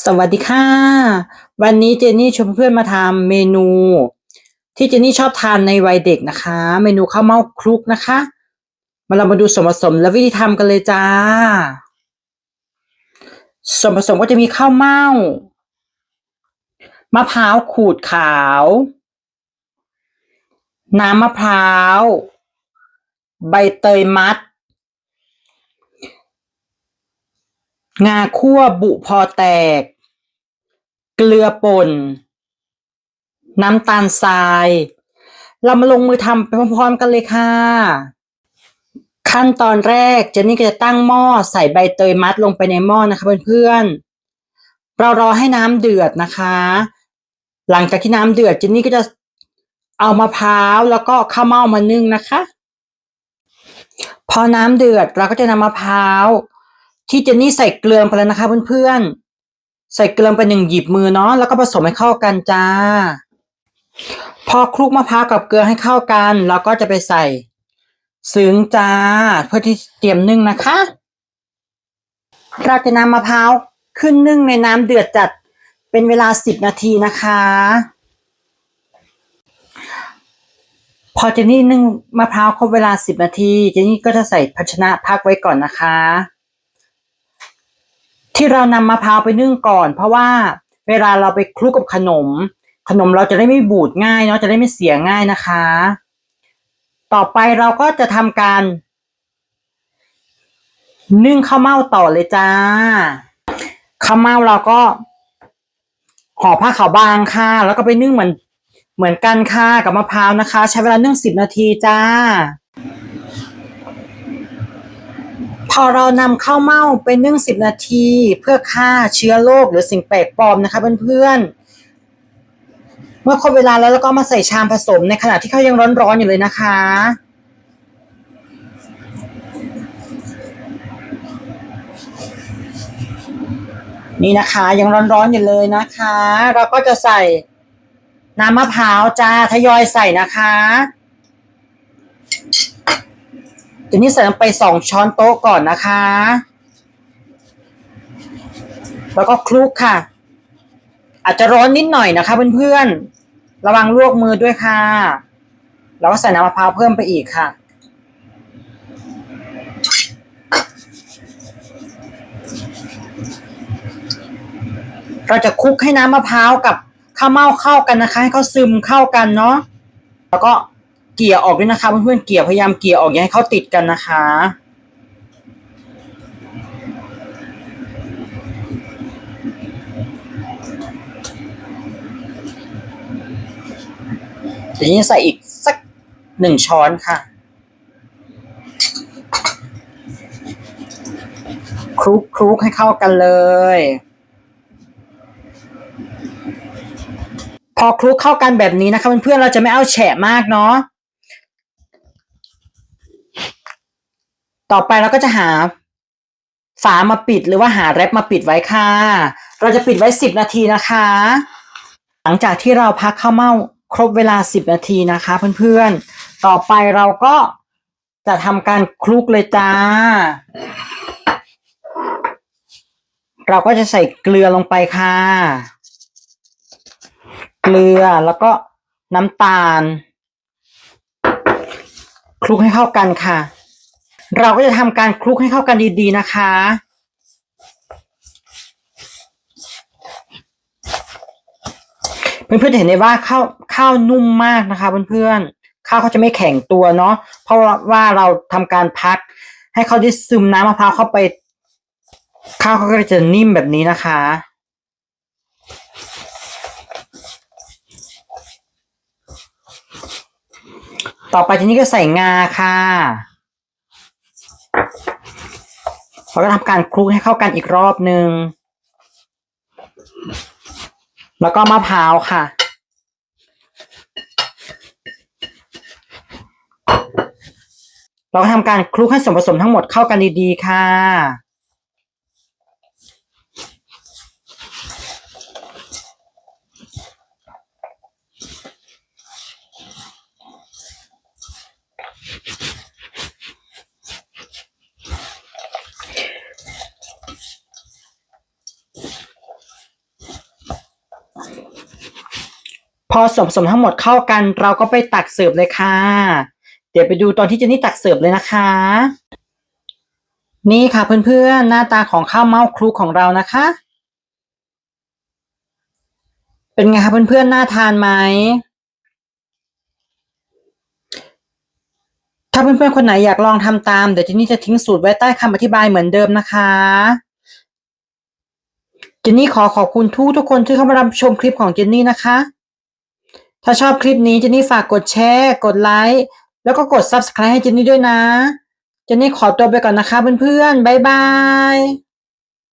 สวัสดีค่ะ วันนี้เจนนี่ชวนเพื่อนมาทำเมนู ที่เจนนี่ชอบทานในวัยเด็กนะคะ เมนูข้าวเม่าคลุกนะคะ มาเรามาดูส่วนผสมและวิธีทำกันเลยจ้า ส่วนผสมก็จะมีข้าวเม่ามะพร้าวขูดขาว น้ำมะพร้าว ใบเตยมัด งาคั่วบุพอแตก เกลือป่น น้ำตาลทราย เรามาลงมือทำไปพร้อมๆกันเลยค่ะ ขั้นตอนแรกเจนนี่ก็จะตั้งหม้อใส่ใบเตยมัดลงไปในหม้อนะคะเพื่อนๆ เรารอให้น้ำเดือดนะคะ หลังจากที่น้ำเดือดเจนนี่ก็จะเอามะพร้าวแล้วก็ข้าวเม่ามานึ่งนะคะ พอน้ำเดือดเราก็จะนำมะพร้าว ที่เจนนี่ใส่เกลือไปแล้วนะคะเพื่อนๆ ใส่เกลือไปหนึ่งหยิบมือเนาะแล้วก็ผสมให้เข้ากันจ้า พอคลุกมะพร้าวกับเกลือให้เข้ากันเราก็จะไปใส่ซึ้งจ้า เพื่อที่เตรียมนึ่งนะคะ เราจะนำมะพร้าวขึ้นนึ่งในน้ำเดือดจัดเป็นเวลาสิบนาทีนะคะ พอเจนนี่นึ่งมะพร้าวครบเวลาสิบนาทีเจนี่ก็จะใส่ภาชนะพักไว้ก่อนนะคะ ที่เรานำมะพร้าวไปนึ่งก่อน เพราะว่าเวลาเราไปคลุกกับขนม ขนมเราจะได้ไม่บูดง่ายเนาะจะได้ไม่เสียง่ายนะคะ ต่อไปเราก็จะทำการ นึ่งข้าวเม่าต่อเลยจ้าข้าวเม่าเราก็ห่อผ้าขาวบางค่ะ แล้วก็ไปนึ่งเหมือนเหมือนกันค่ะกับมะพร้าวนะคะ ใช้เวลานึ่งสิบนาทีจ้า พอเรานำข้าวเม่าไปนึ่งสิบนาที เพื่อฆ่าเชื้อโรคหรือสิ่งแปลกปลอมนะคะเพื่อนๆ เมื่อครบเวลาแล้วเราก็มาใส่ชามผสมในขณะที่เขายังร้อนๆอยู่เลยนะคะ นี่นะคะยังร้อนๆอยู่เลยนะคะ เราก็จะใส่น้ำมะพร้าวจ้าทยอยใส่นะคะ ทีนี้ใส่ลงไปสองช้อนโต๊ะก่อนนะคะ แล้วก็คลุกค่ะ อาจจะร้อนนิดหน่อยนะคะเพื่อนๆ ระวังลวกมือด้วยค่ะ แล้วก็ใส่น้ำมะพร้าวเพิ่มไปอีกค่ะ เราจะคลุกให้น้ำมะพร้าวกับข้าวเม่าเข้ากันนะคะ ให้เขาซึมเข้ากันเนาะ แล้วก็ เกี่ยออกด้วยนะคะเพื่อนๆเกี่ยพยายามเกี่ยออกอย่าให้เขาติดกันนะคะทีนี้ใส่อีกสักหนึ่งช้อนค่ะ คลุกคลุกให้เข้ากันเลย พอคลุกเข้ากันแบบนี้นะคะเพื่อนๆเราจะไม่เอาแฉะมากเนาะ ต่อไปเราก็จะหาฝามาปิดหรือว่าหาแรปมาปิดไว้ค่ะ เราจะปิดไว้สิบนาทีนะคะ หลังจากที่เราพักข้าวเม่าครบเวลาสิบนาทีนะคะเพื่อนๆ ต่อไปเราก็จะทำการคลุกเลยจ้า เราก็จะใส่เกลือลงไปค่ะ เกลือแล้วก็น้ำตาล คลุกให้เข้ากันค่ะ เราก็จะทำการคลุกให้เข้ากันดีๆนะคะ เพื่อนๆจะเห็นได้ว่าข้าวข้าวนุ่มมากนะคะ เพื่อนๆข้าวเขาจะไม่แข็งตัวเนาะเพราะว่าเราทำการพัก ให้เขาได้ซึมน้ำมะพร้าวเข้าไป ข้าวเขาก็จะนิ่มแบบนี้นะคะต่อไปทีนี้ก็ใส่งาค่ะ เราก็ทำการคลุกให้เข้ากันอีกรอบหนึ่ง แล้วก็มะพร้าวค่ะ เราก็ทำการคลุกให้ส่วนผสมทั้งหมดเข้ากันดีๆค่ะ พอสมสมทั้งหมดเข้ากัน เราก็ไปตักเสิร์ฟเลยค่ะ เดี๋ยวไปดูตอนที่เจนนี่ตักเสิร์ฟเลยนะคะ นี่ค่ะเพื่อนๆ หน้าตาของข้าวเม่าคลุกของเรานะคะ เป็นไงคะเพื่อนๆ น่าทานไหมถ้าเพื่อนๆ คนไหนอยากลองทำตาม เดี๋ยวเจนนี่จะทิ้งสูตรไว้ใต้คำอธิบายเหมือนเดิมนะคะเจนนี่ขอขอบคุณทุกทุกคนที่เข้ามารับชมคลิปของเจนนี่นะคะ ถ้าชอบคลิปนี้เจนนี่ฝากกดแชร์ กดไลค์ แล้วก็กด subscribe ให้เจนนี่ด้วยนะ เจนนี่ขอตัวไปก่อนนะคะเพื่อนๆ บ๊ายบาย